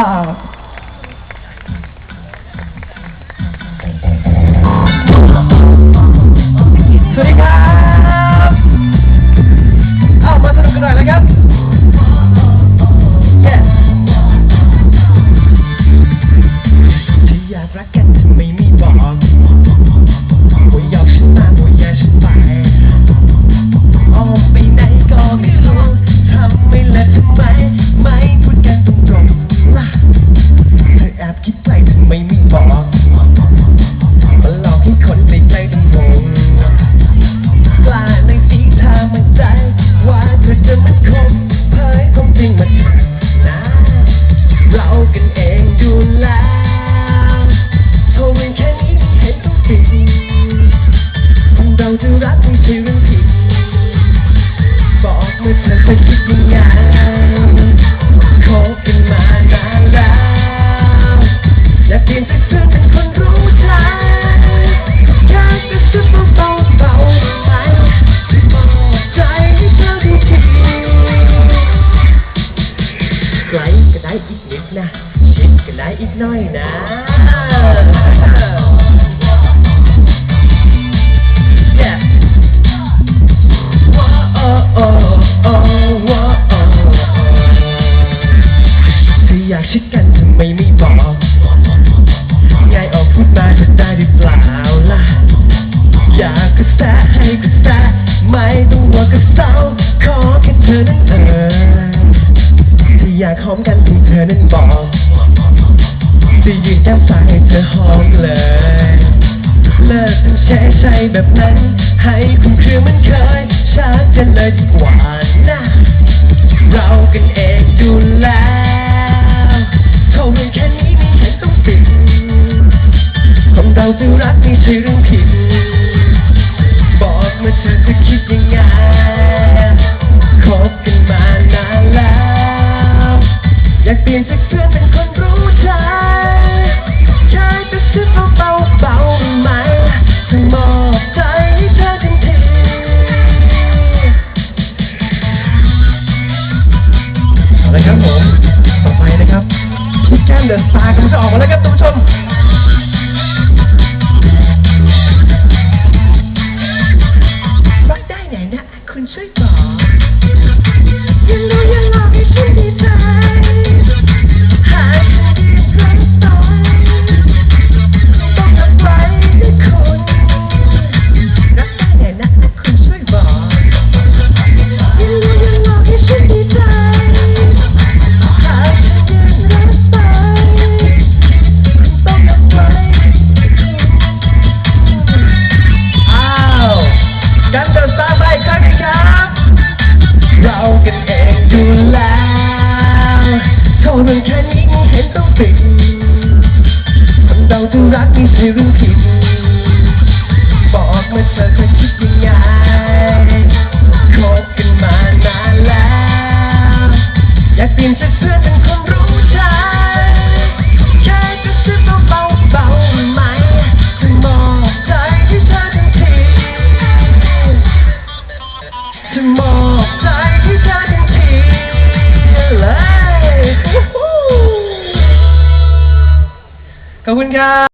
Wow. อนั้นเธอที่อยากหอมกันที่เธอนั้นบอกที่ยืนแก้มสายเธอหอมเลย เลิกใช้ใจแบบนั้น ให้คุณคือมันเคยชัดกัเลยดีกว่านะเรากันเองดูแลเขาเรื่งแค่นี้มีฉันต้องปิดของเราจะรักไม่ใช่เรื่องผิด นเดินตากันจะออกมาแล้วครับท่านผู้ชมได้ไหนนะคุณช่วย เรื่องแค่นี้มึเห็นต้องติดคนเราที่รักนี่ใช่รู้ผิดบอกมาเธอเคยคิดยังไงคบกันมานานแล้ว อยากเปลี่ยนจากเสื้อเป็น Yeah.